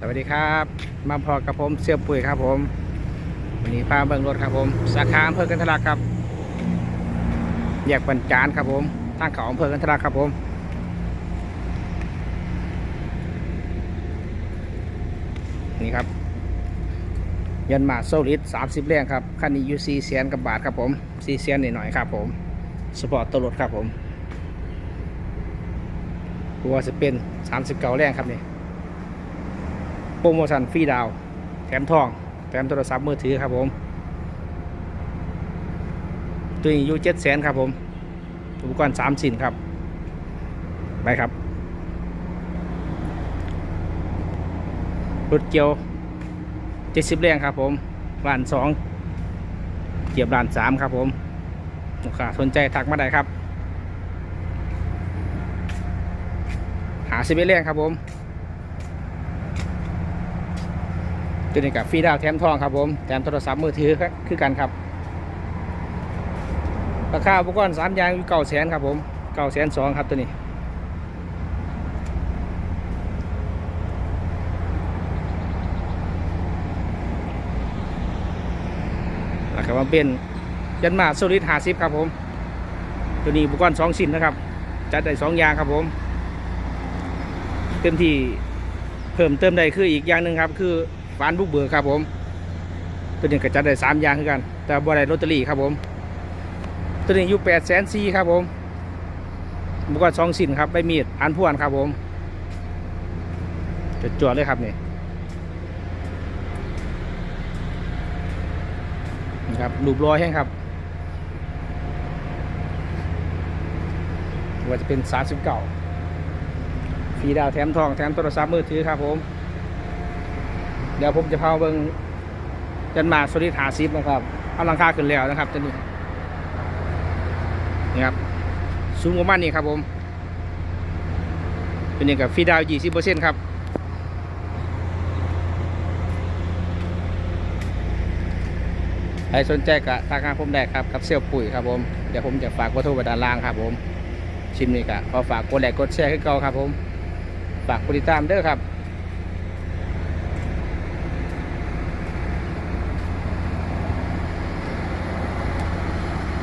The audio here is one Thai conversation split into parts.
สวัสดีครับมาพอกับผมเสี่ยวปุ๋ยครับผม วันนี้พาเบิ่งรถครับผม สาขาอำเภอกันทลักครับ แยกปัญจานครับผมทางเขาอำเภอกันทลักครับผมนี่ครับ ยันมาโซลิด30แรงครับคันนี้อยู่4เสียนกับบาทครับผม4เสียนหน่อยๆครับผมสปอร์ตตัวรถครับผมตัวาจะเป็น39แรงครับนี่ โปรโมชั่นฟรีดาว แถมทอง แถมโทรศัพท์มือถือครับผม ตัวนี้อยู่เจ็ดแสนครับผม อุปกรณ์สามสินครับ ไปครับ รถเกียวเจ็ดสิบแรงครับผมล้านสองเกียบล้านสามครับผมลูกค้าสนใจทักมาได้ครับ หาสิบเอ็ดแรงครับผม ตัวนี้กับฟรีดาวแถมทองครับผมแถมโทรศัพท์มือถือครับคือกันครับราคาอุปกรณ์สามอยางเก้าแสนครับผมเก้าแสนสองครับตัวนี้แล้วก็มาเป็นยันมาโซลิดหาซิปครับผม ตัวนี้อุปกรณ์สองชิ้นนะครับ จัดได้สองอย่างครับผม เต็มที่เพิ่มเติมได้คืออีกอย่างหนึ่งครับ คือ ฟานบุกเบิกครับผม ตัวนี้ก็จัดได้สามอย่างคือกัน แต่บ่ได้ลอตเตอรี่ครับผม ตัวนี้อยู่แปดแสนสี่ครับผมอุกรณ์สองชิ้นครับใบมีดอันพวนครับผมจดจวดๆเลยครับนี่นี่ครับรูปรอยแห้งครับว่าจะเป็นสามสิบเก้าฟรีดาวแถมทองแถมโทรศัพท์มือถือครับผม เดี๋ยวผมจะพาเบิงจันมาสลิดหาซิปนะครับ เอาลังคาขึ้นแล้วนะครับตัวนี้นี่ครับสูงประมาณนี้ครับผม เป็นอย่างกับฟีดาวยี่สิบเปอร์เซ็นต์ครับใครสนใจก็ทักหาผมได้ครับกับเซลลปุ๋ยครับผม เดี๋ยวผมจะฝากวัตถุไว้ด้านล่างครับผม ชิมนี่ก็ขอฝากกดไลค์กดแชร์ให้เก่าครับผม ฝากกดติดตามเด้อครับ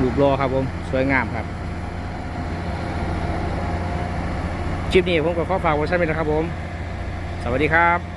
รูปรอครับผม สวยงามครับ คลิปนี้ผมก็ขอฝากไว้ใช่ไหมนะครับผม สวัสดีครับ